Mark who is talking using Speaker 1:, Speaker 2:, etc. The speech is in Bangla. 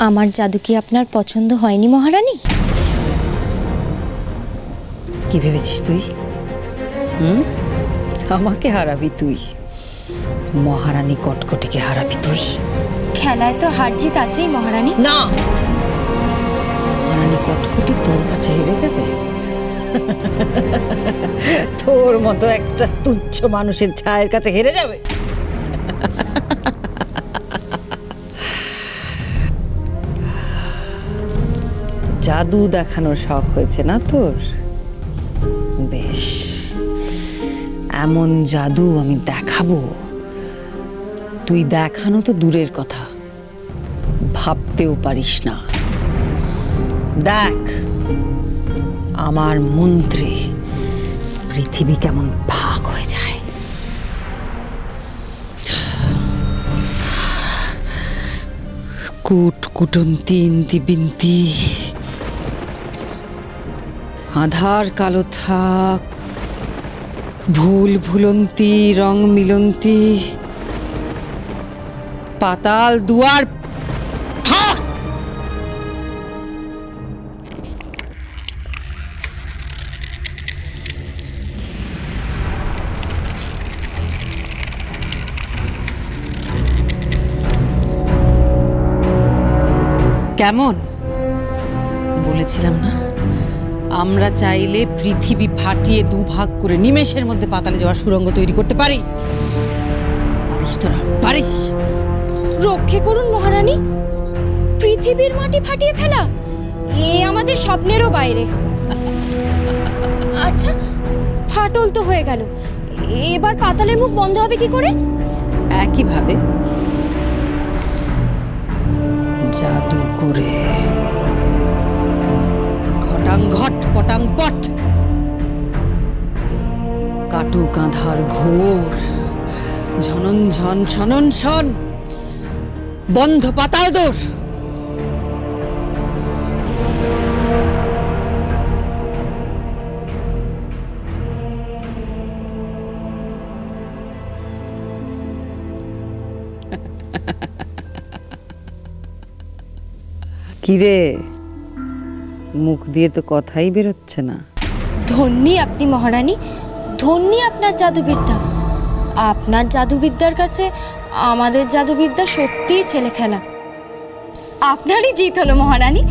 Speaker 1: আমার জাদু কি আপনার পছন্দ হয়নি মহারানী?
Speaker 2: কি ভেবেছিস তুই? হুম? আমাকে হারাবি তুই। মহারানী কটকটিকে হারাবি তুই।
Speaker 1: খেলায় তো হার জিত আছেই মহারানী।
Speaker 2: না! মহারানী কটকটি তোর কাছে হেরে যাবে? তোর মতো একটা তুচ্ছ মানুষের ছায়ের কাছে হেরে যাবে? জাদু দেখানোর শখ হয়েছে না তোর? বেশ, এমন জাদু আমি দেখাবো। তুই দেখানো তো দূরের কথা, ভাবতেও পারিস না। দেখ, আমার মন্ত্রে পৃথিবী কেমন ভাগ হয়ে যায়। কুট কুটন্তি ইন্তি বিন্তি আধার কালো থাক ভুল ভুলন্তি রং মিলন্তি পাতাল দুয়ার কেমন? বলেছিলাম না? আমরা চাইলে পৃথিবী ফাটিয়ে দুভাগ করে নিমেষের মধ্যে পাতালে যাওয়ার সুরঙ্গ তৈরি করতে পারি। পারিস তোরা পারিস।
Speaker 1: রক্ষে করুন মহারানী। পৃথিবীর মাটি ফাটিয়ে ফেলা এ আমাদের স্বপ্নেরও বাইরে। আচ্ছা ফাটল তো হয়ে গেল। এবার পাতালের মুখ বন্ধ হবে কি করে?
Speaker 2: একইভাবে পট কাটু কাঁধার ঘোর। ঝনন ঝন শনন শন বন্ধ পাতাল দোর। কিরে? মুখ দিয়ে তো কথাই বেরোচ্ছে না।
Speaker 1: ধন্যী আপনি মহারানী, ধন্যী আপনার জাদুবিদ্যা। আপনার জাদুবিদ্যার কাছে আমাদের জাদুবিদ্যা সত্যিই ছেলে খেলা আপনারই জিত হলো মহারানী।